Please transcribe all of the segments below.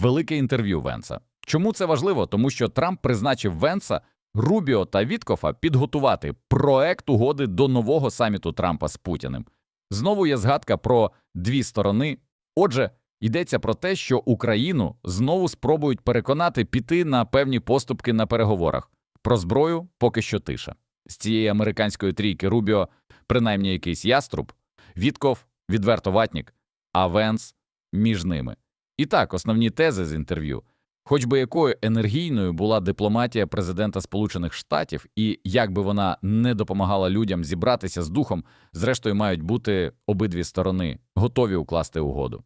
велике інтерв'ю Венса. Чому це важливо? Тому що Трамп призначив Венса, Рубіо та Віткофа підготувати проект угоди до нового саміту Трампа з Путіним. Знову є згадка про дві сторони. Отже, йдеться про те, що Україну знову спробують переконати піти на певні поступки на переговорах. Про зброю поки що тиша. З цієї американської трійки Рубіо принаймні якийсь яструб, Вітков відверто ватнік, а Венс між ними. І так, основні тези з інтерв'ю. Хоч би якою енергійною була дипломатія президента Сполучених Штатів, і як би вона не допомагала людям зібратися з духом, зрештою мають бути обидві сторони готові укласти угоду.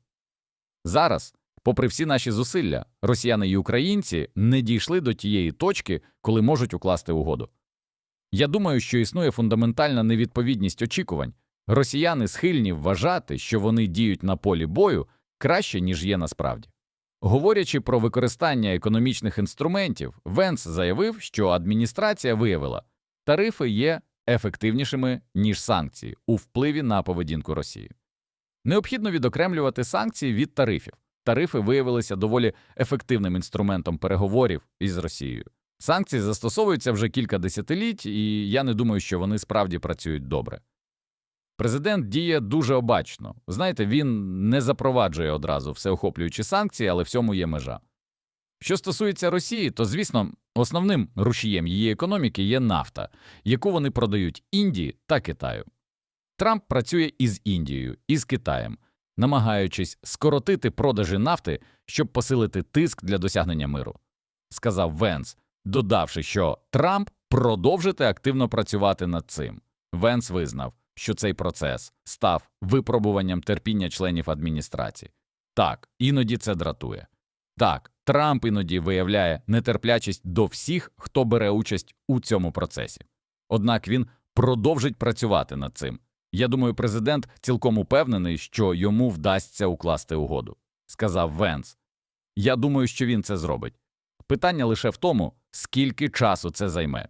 Зараз, попри всі наші зусилля, росіяни і українці не дійшли до тієї точки, коли можуть укласти угоду. Я думаю, що існує фундаментальна невідповідність очікувань. Росіяни схильні вважати, що вони діють на полі бою краще, ніж є насправді. Говорячи про використання економічних інструментів, Венс заявив, що адміністрація виявила, тарифи є ефективнішими, ніж санкції у впливі на поведінку Росії. Необхідно відокремлювати санкції від тарифів. Тарифи виявилися доволі ефективним інструментом переговорів із Росією. Санкції застосовуються вже кілька десятиліть, і я не думаю, що вони справді працюють добре. Президент діє дуже обачно. Знаєте, він не запроваджує одразу всеохоплюючі санкції, але в цьому є межа. Що стосується Росії, то, звісно, основним рушієм її економіки є нафта, яку вони продають Індії та Китаю. Трамп працює із Індією, і з Китаєм, намагаючись скоротити продажі нафти, щоб посилити тиск для досягнення миру, сказав Венс, додавши, що Трамп продовжити активно працювати над цим. Венс визнав, що цей процес став випробуванням терпіння членів адміністрації. Так, іноді це дратує. Так, Трамп іноді виявляє нетерплячість до всіх, хто бере участь у цьому процесі. Однак він продовжить працювати над цим. Я думаю, президент цілком упевнений, що йому вдасться укласти угоду, сказав Венс. Я думаю, що він це зробить. Питання лише в тому, скільки часу це займе.